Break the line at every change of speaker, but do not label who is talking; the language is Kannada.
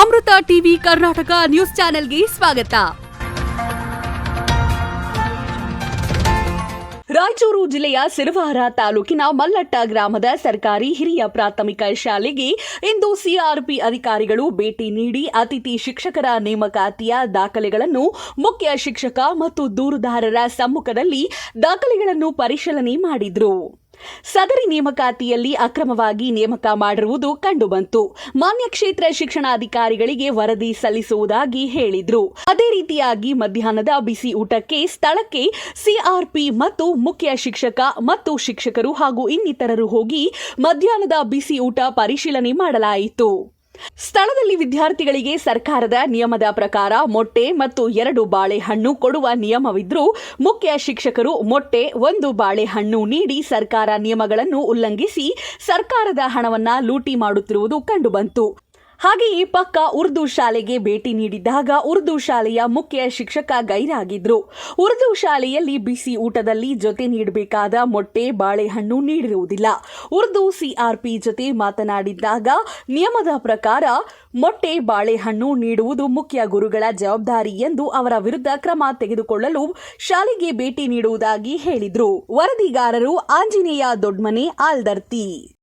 ಅಮೃತ ಟಿವಿ ಕರ್ನಾಟಕ ನ್ಯೂಸ್ ಚಾನೆಲ್ಗೆ ಸ್ವಾಗತ. ರಾಯಚೂರು ಜಿಲ್ಲೆಯ ಸಿರವಾರ ತಾಲೂಕಿನ ಮಲ್ಲಟ್ಟ ಗ್ರಾಮದ ಸರ್ಕಾರಿ ಹಿರಿಯ ಪ್ರಾಥಮಿಕ ಶಾಲೆಗೆ ಇಂದು ಸಿಆರ್ಪಿ ಅಧಿಕಾರಿಗಳು ಭೇಟಿ ನೀಡಿ ಅತಿಥಿ ಶಿಕ್ಷಕರ ನೇಮಕಾತಿಯ ದಾಖಲೆಗಳನ್ನು ಮುಖ್ಯ ಶಿಕ್ಷಕ ಮತ್ತು ದೂರುದಾರರ ಸಮ್ಮುಖದಲ್ಲಿ ದಾಖಲೆಗಳನ್ನು ಪರಿಶೀಲನೆ ಮಾಡಿದ್ರು. ಸದರಿ ನೇಮಕಾತಿಯಲ್ಲಿ ಅಕ್ರಮವಾಗಿ ನೇಮಕ ಮಾಡಿರುವುದು ಕಂಡುಬಂತು. ಮಾನ್ಯ ಕ್ಷೇತ್ರ ಶಿಕ್ಷಣಾಧಿಕಾರಿಗಳಿಗೆ ವರದಿ ಸಲ್ಲಿಸುವುದಾಗಿ ಹೇಳಿದ್ರು. ಅದೇ ರೀತಿಯಾಗಿ ಮಧ್ಯಾಹ್ನದ ಬಿಸಿ ಊಟಕ್ಕೆ ಸ್ಥಳಕ್ಕೆ ಸಿಆರ್ಪಿ ಮತ್ತು ಮುಖ್ಯ ಶಿಕ್ಷಕ ಮತ್ತು ಶಿಕ್ಷಕರು ಹಾಗೂ ಇನ್ನಿತರರು ಹೋಗಿ ಮಧ್ಯಾಹ್ನದ ಬಿಸಿ ಊಟ ಪರಿಶೀಲನೆ ಮಾಡಲಾಯಿತು. ಸ್ಥಳದಲ್ಲಿ ವಿದ್ಯಾರ್ಥಿಗಳಿಗೆ ಸರ್ಕಾರದ ನಿಯಮದ ಪ್ರಕಾರ ಮೊಟ್ಟೆ ಮತ್ತು ಎರಡು ಬಾಳೆಹಣ್ಣು ಕೊಡುವ ನಿಯಮವಿದ್ರೂ ಮುಖ್ಯ ಶಿಕ್ಷಕರು ಮೊಟ್ಟೆ, ಒಂದು ಬಾಳೆಹಣ್ಣು ನೀಡಿ ಸರ್ಕಾರ ನಿಯಮಗಳನ್ನು ಉಲ್ಲಂಘಿಸಿ ಸರ್ಕಾರದ ಹಣವನ್ನ ಲೂಟಿ ಮಾಡುತ್ತಿರುವುದು ಕಂಡುಬಂತು. ಹಾಗೆಯೇ ಪಕ್ಕ ಉರ್ದು ಶಾಲೆಗೆ ಭೇಟಿ ನೀಡಿದ್ದಾಗ ಉರ್ದು ಶಾಲೆಯ ಮುಖ್ಯ ಶಿಕ್ಷಕ ಗೈರಾಗಿದ್ರು. ಉರ್ದು ಶಾಲೆಯಲ್ಲಿ ಬಿಸಿ ಊಟದಲ್ಲಿ ಜೊತೆ ನೀಡಬೇಕಾದ ಮೊಟ್ಟೆ, ಬಾಳೆಹಣ್ಣು ನೀಡಿರುವುದಿಲ್ಲ. ಉರ್ದು ಸಿಆರ್ಪಿ ಜೊತೆ ಮಾತನಾಡಿದ್ದಾಗ ನಿಯಮದ ಪ್ರಕಾರ ಮೊಟ್ಟೆ, ಬಾಳೆಹಣ್ಣು ನೀಡುವುದು ಮುಖ್ಯ ಗುರುಗಳ ಜವಾಬ್ದಾರಿ ಎಂದು ಅವರ ವಿರುದ್ಧ ಕ್ರಮ ತೆಗೆದುಕೊಳ್ಳಲು ಶಾಲೆಗೆ ಭೇಟಿ ನೀಡುವುದಾಗಿ ಹೇಳಿದರು. ವರದಿಗಾರರು ಆಂಜನೇಯ ದೊಡ್ಮನೆ, ಆಲ್ದರ್ತಿ.